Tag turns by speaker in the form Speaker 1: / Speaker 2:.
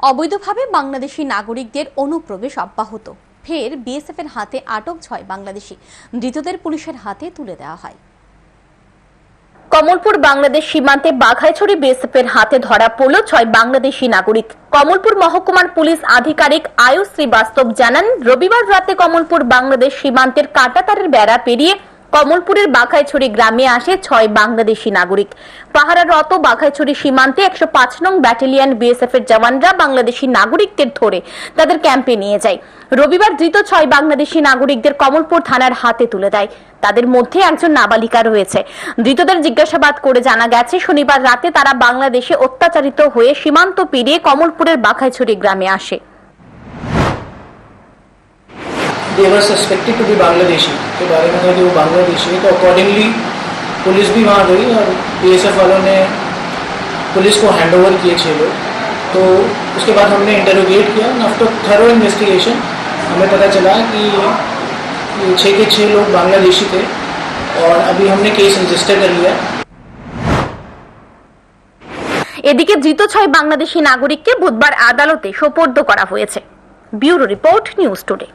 Speaker 1: অবৈধভাবে বাংলাদেশি নাগরিকদের অনুপ্রবেশ অব্যাহত। ফের বিএসএফ এর হাতে আটক ছয় বাংলাদেশি। ধৃতদের পুলিশের হাতে তুলে দেওয়া হয়।
Speaker 2: কমলপুর বাংলাদেশ সীমান্তে বাঘাইছড়ি বিএসএফের হাতে ধরা পড়ল ছয় বাংলাদেশি নাগরিক। কমলপুর মহকুমার পুলিশ আধিকারিক আয়ুষ শ্রীবাস্তব জানান, রবিবার রাতে কমলপুর বাংলাদেশ সীমান্তের কাটাতারের বেড়া পেরিয়ে কমলপুরের বাঘাইছড়ি গ্রামে আসে ছয় বাংলাদেশি নাগরিক। পাহারারত বাঘাইছড়ি সীমান্তে একশো পাঁচ নং ব্যাটালিয়ন বিএসএফ এর জওয়ানরা বাংলাদেশি নাগরিকদের ধরে তাদের ক্যাম্পে নিয়ে যায়। রবিবার ধৃত ছয় বাংলাদেশি নাগরিকদের কমলপুর থানার হাতে তুলে দেয়। তাদের মধ্যে একজন নাবালিকা রয়েছে। ধৃতদের জিজ্ঞাসাবাদ করে জানা গেছে, শনিবার রাতে তারা বাংলাদেশে অত্যাচারিত হয়ে সীমান্ত পেরিয়ে কমলপুরের বাঘাইছড়ি গ্রামে আসে।
Speaker 3: they were suspected to be Bangladeshi के बारे में था कि वो बांग्लादेशी है तो अकॉर्डिंगली पुलिस भी वहाँ गई और बीएसएफ वालों ने पुलिस को हैंड ओवर किए छः लोग तो उसके बाद हमने इंटरोगेट किया आफ्टर थरो इन्वेस्टिगेशन हमें पता चला कि ये छः के छः लोग बांग्लादेशी थे और अभी हमने केस रजिस्टर कर लिया
Speaker 2: এদিকে ধৃত ছয় বাংলাদেশি নাগরিককে বুধবার আদালতে সোপর্দ করা হয়েছে ব্যুরো রিপোর্ট নিউজ টুডে